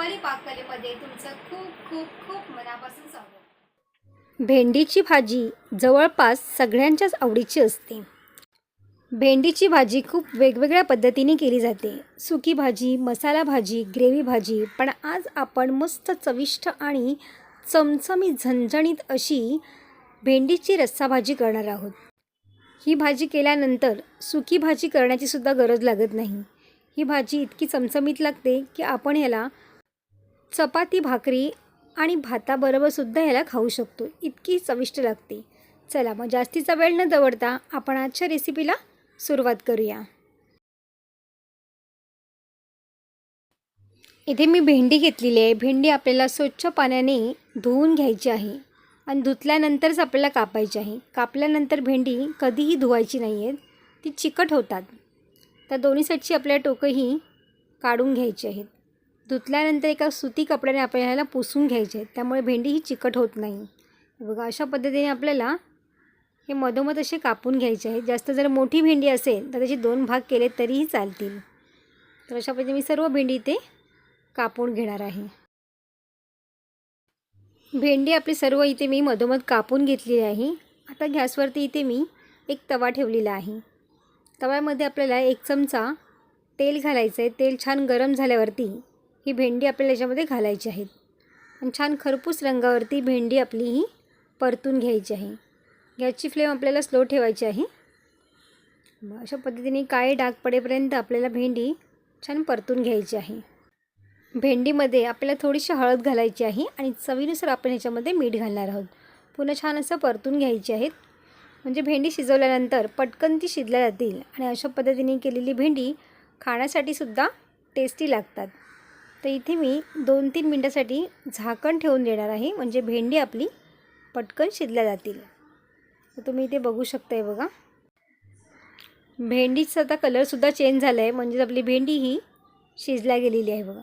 रुपाली पाककलेमध्ये तुमचं खूप खूप खूप मनापासून स्वागत. भेंडीची भाजी जवळपास सगळ्यांच्याच आवडीची असते. भेंडीची भाजी खूप वेगवेगळ्या पद्धतीने केली जाते. सुकी भाजी मसाला भाजी ग्रेव्ही भाजी पण आज आपण मस्त चविष्ट आणि चमचमीत झणझणीत अशी भेंडीची रस्सा भाजी करणार आहोत. ही भाजी केल्यानंतर सुकी भाजी करण्याची सुद्धा गरज लागत नाही. ही भाजी इतकी चमचमीत लागते की आपण ह्याला चपाती भाकरी आणि भाताबरोबरसुद्धा ह्याला खाऊ शकतो. इतकी चविष्ट लागते. चला मग जास्तीचा वेळ न दवडता आपण आजच्या रेसिपीला सुरुवात करूया. इथे मी भेंडी घेतलेली आहे. भेंडी आपल्याला स्वच्छ पाण्याने धुवून घ्यायची आहे आणि धुतल्यानंतरच आपल्याला कापायची आहे. कापल्यानंतर भेंडी कधीही धुवायची नाही आहेत ती चिकट होतात. तर दोन्ही साईडची आपल्या टोकंही काढून घ्यायची आहेत. धुतल्यानंतर एका सुती कपड्याने आपल्याला ह्याला पुसून घ्यायचे त्यामुळे भेंडी ही चिकट होत नाही. बघा अशा पद्धतीने आपल्याला हे मधोमध असे कापून घ्यायचे आहे जास्त जर मोठी भेंडी असेल तर त्याचे दोन भाग केले तरीही चालतील. तर अशा पद्धतीने मी सर्व भेंडी इथे कापून घेणार आहे. भेंडी आपली सर्व इथे मी मधोमध कापून घेतलेली आहे. आता गॅसवरती इथे मी एक तवा ठेवलेला आहे. तव्यामध्ये आपल्याला एक चमचा तेल घालायचं आहे तेल छान गरम झाल्यावरती ही भेंडी आपल्याला याच्यामध्ये घालायची आहेत आणि छान खरपूस रंगावरती भेंडी आपली ही परतून घ्यायची आहे. गॅसची फ्लेम आपल्याला स्लो ठेवायची आहे. अशा पद्धतीने काळे डाग पडेपर्यंत आपल्याला भेंडी छान परतून घ्यायची आहे. भेंडीमध्ये आपल्याला थोडीशी हळद घालायची आहे आणि चवीनुसार आपण ह्याच्यामध्ये मीठ घालणार आहोत. पुन्हा छान असं परतून घ्यायची आहेत. म्हणजे भेंडी शिजवल्यानंतर पटकन ती शिजल्या जातील आणि अशा पद्धतीने केलेली भेंडी खाण्यासाठी सुद्धा टेस्टी लागतात. तर इथे मी दोन तीन मिनटासाठी झाकण ठेवून देणार आहे. म्हणजे भेंडी आपली पटकन शिजल्या जातील. तर तुम्ही इथे बघू शकताय बघा. भेंडीचा आता कलरसुद्धा चेंज झाला आहे म्हणजेच आपली भेंडी ही शिजल्या गेलेली आहे बघा.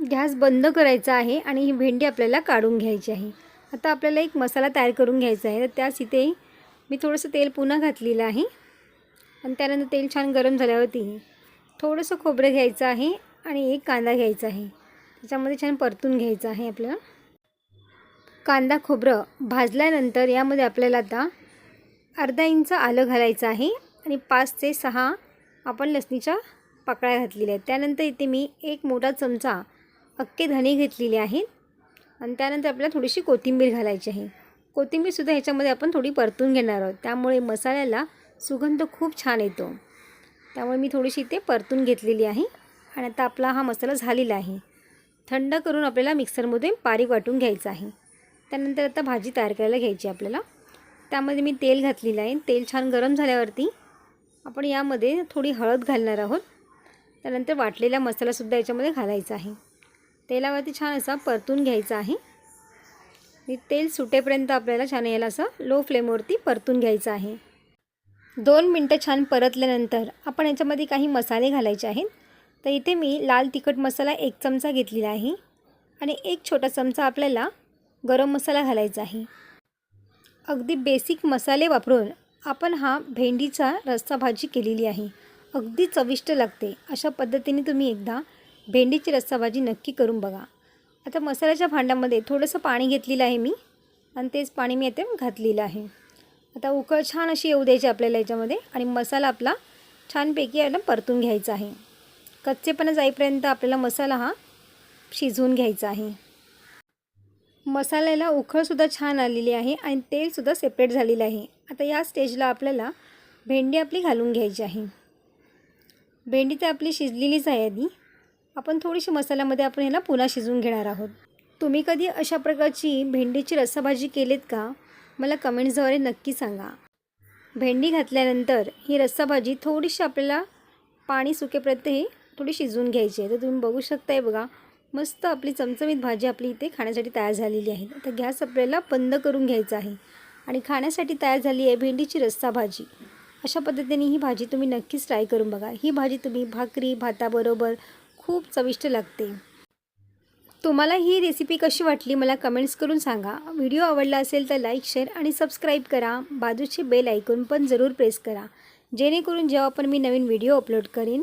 गॅस बंद करायचा आहे आणि ही भेंडी आपल्याला काढून घ्यायची आहे. आता आपल्याला एक मसाला तयार करून घ्यायचा आहे. तर त्याच इथे मी थोडंसं तेल पुन्हा घातलेलं आहे. आणि त्यानंतर तेल छान गरम झाल्यावरती थोडंसं खोबरं घ्यायचं आहे. आणि एक कांदा घ्यायचा आहे. त्याच्यामध्ये छान परतून घ्यायचं आहे आपल्याला. कांदा खोबरं भाजल्यानंतर यामध्ये आपल्याला आता अर्धा इंच आलं घालायचं आहे आणि पाच ते सहा आपण लसणीच्या पाकळ्या घातलेल्या आहेत. त्यानंतर इथे मी एक मोठा चमचा अख्खे धणे घेतलेले आहेत. आणि त्यानंतर आपल्याला थोडीशी कोथिंबीर घालायची आहे. कोथिंबीरसुद्धा ह्याच्यामध्ये आपण थोडी परतून घेणार आहोत. त्यामुळे मसाल्याला सुगंध खूप छान येतो. त्यामुळे मी थोडीशी इथे परतून घेतलेली आहे. आणि आता आपला हा मसाला झालेला आहे. थंड करून आपल्याला मिक्सरमध्ये बारीक वाटून घ्यायचा आहे. त्यानंतर आता भाजी तयार करायला घ्यायची आपल्याला. त्यामध्ये मी तेल घातलेलं आहे. तेल छान गरम झाल्यावरती आपण यामध्ये थोडी हळद घालणार आहोत. त्यानंतर वाटलेला मसालासुद्धा याच्यामध्ये घालायचा आहे. तेलावरती छान असा परतून घ्यायचा आहे. तेल सुटेपर्यंत आपल्याला छान याला असं लो फ्लेमवरती परतून घ्यायचं आहे. दोन मिनटं छान परतल्यानंतर आपण याच्यामध्ये काही मसाले घालायचे आहेत. तर इथे मी लाल तिखट मसाला एक चमचा घेतलेला आहे आणि एक छोटा चमचा आपल्याला गरम मसाला घालायचा आहे. अगदी बेसिक मसाले वापरून आपण हा भेंडीचा रस्सा भाजी केलेली आहे. अगदी चविष्ट लागते. अशा पद्धतीने तुम्ही एकदा भेंडीची रस्सा भाजी नक्की करून बघा. आता मसाल्याच्या भांड्यामध्ये थोडंसं पाणी घेतलेलं आहे मी आणि तेच पाणी मी आता घातलेलं आहे. आता उकळ छान अशी येऊ द्यायची आपल्याला याच्यामध्ये आणि मसाला आपला छानपैकी याला परतून घ्यायचा आहे. कच्चेपणा जाईपर्यंत आपल्याला मसाला हा शिजवून घ्यायचा आहे. मसाल्याला उखळसुद्धा छान आलेली आहे आणि तेलसुद्धा सेपरेट झालेलं आहे. आता या स्टेजला आपल्याला भेंडी आपली घालून घ्यायची आहे. भेंडी तर आपली शिजलेलीच आहे आधी. आपण थोडीशी मसाल्यामध्ये आपण ह्याला पुन्हा शिजवून घेणार आहोत. तुम्ही कधी अशा प्रकारची भेंडीची रस्साभाजी केलीत का? मला कमेंट्सद्वारे नक्की सांगा. भेंडी घातल्यानंतर ही रस्साभाजी थोडीशी आपल्याला पाणी सुकेपर्यंत ही थोडी शिजवून घ्यायची आहे. तर तुम्ही बघू शकताय बघा मस्त आपली चमचमीत भाजी आपली इथे खाण्यासाठी तयार झालेली आहे. तर गॅस आपल्याला बंद करून घ्यायचा आहे. आणि खाण्यासाठी तयार झाली आहे भेंडीची रस्सा भाजी. अशा पद्धतीने ही भाजी तुम्ही नक्कीच ट्राय करून बघा. ही भाजी तुम्ही भाकरी भाताबरोबर खूप चविष्ट लागते. तुम्हाला ही रेसिपी कशी वाटली मला कमेंट्स करून सांगा. व्हिडिओ आवडला असेल तर लाईक शेअर आणि सबस्क्राईब करा. बाजूचे बेल ऐकून पण जरूर प्रेस करा. जेणेकरून जेव्हा पण मी नवीन व्हिडिओ अपलोड करीन